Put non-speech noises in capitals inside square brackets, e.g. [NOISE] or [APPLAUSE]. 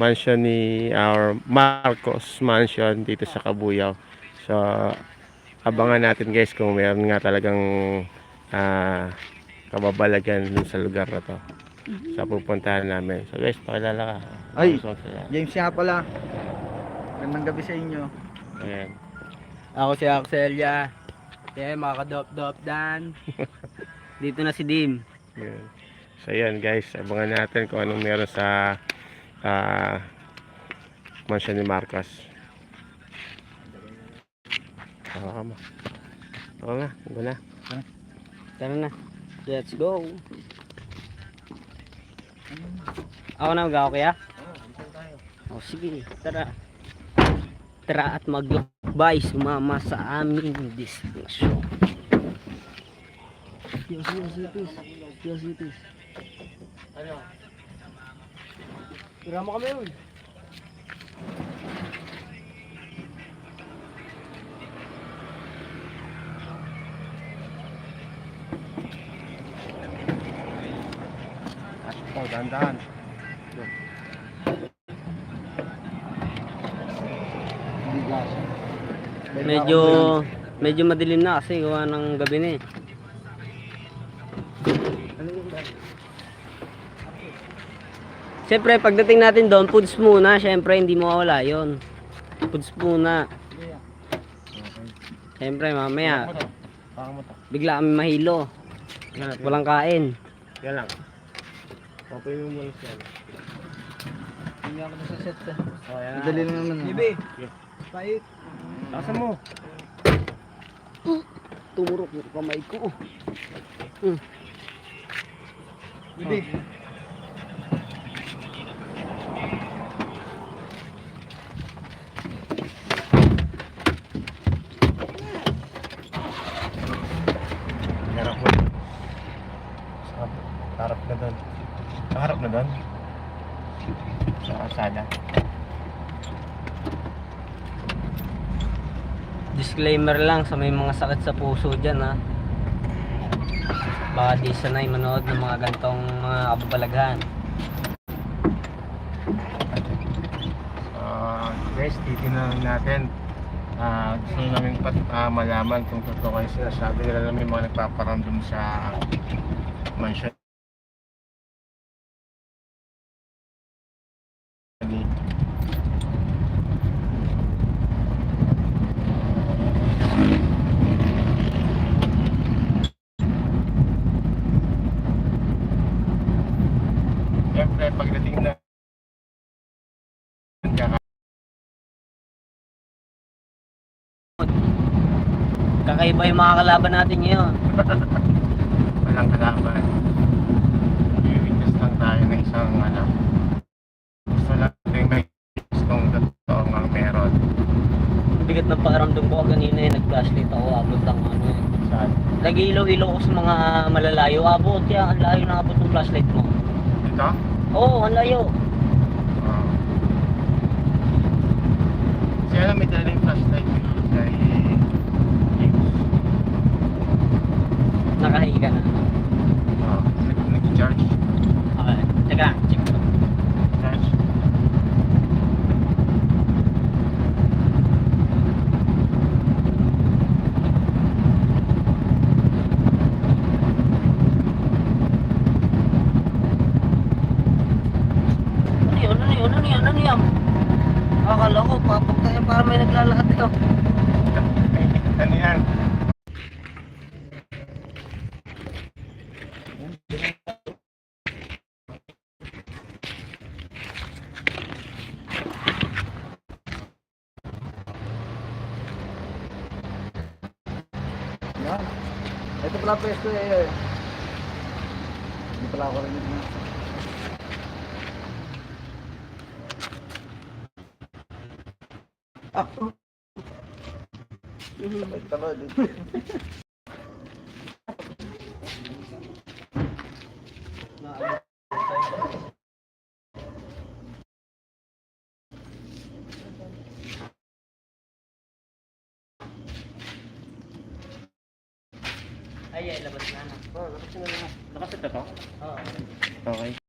mansion ni our Marcos Mansion dito sa Kabuyaw. So, abangan natin guys kung meron nga talagang ah, kababalagan dun sa lugar na to. Sa pupuntahan namin. So guys, pakilala ka. Ay! James nga pala. Magandang gabi sa inyo. Ayan. Ako si Axelia. Kaya mga kadop-dop dan. [LAUGHS] Dito na si Dim. Ayan. So ayan guys, abangan natin kung anong meron sa ah, mansion ni Marcos. Oo ka mo. Oo nga, go na. Tara na. Let's go. Ako na mag-ako kaya? O sige, tara. Tara at maglakbay sumama sa aming destinasyon. Yes, yes, yes. Yes, yes. Ano? Tira mo kami yun. Oh, dahan-dahan. Medyo medyo madilim na kasi gawa ng gabi na eh. Siyempre, pagdating natin doon, foods muna. Siyempre, hindi mawawala yon. Foods muna. Siyempre, mamaya, bigla kami mahilo. Walang kain. Yan lang. Okay mo muna siya. Hindi ako nasaset sa. Oh, yan. Madali lang naman. Bibi. Pait. Lakasan mo. Tumurok yung kamay ko. Bibi. Harap mo. Sa harap na doon. Sa harap na doon. Sa kasada. Disclaimer lang sa may mga sakit sa puso dyan ha. Baka di sanay manood ng mga gantong mga kababalaghan. Ah, guys, titignan natin. Ah, gusto namin pat ah, malaman kung totoo kayo sinasabi nila na may mga nagpaparamdam sa mansion. Siyempre, pagdating na kaka- Kakaiba yung mga kalaban natin ngayon. [LAUGHS] walang kalaban. Bibigtas lang tayo ng isang ano. Gusto natin may gustong totoo ang meron. Bigat ng pakiramdam ko kanina eh, nag-flashlight ako, abot ang ano eh. Saan? Nag-ilaw-ilaw ko sa mga malalayo, abot yan, ang layo na abot ng flashlight mo. Dito? Oo, ang layo. Siya lang may daling flashlight kay James. Nakahiga na. Oo. Nag- Nag-charge. Okay, teka, check ko. Charge. Ano yun, ano yun, ano yun, ano yun? Akala ko, papagtayan para may naglalakad dito. Ano yan? Yan. Ito pala pwesto eh. Hindi pala ako rin na. Ah. Ito ba dito? Ay, ay, labas na. Oh, labas na lang. Nakaset na to? Oo. Okay.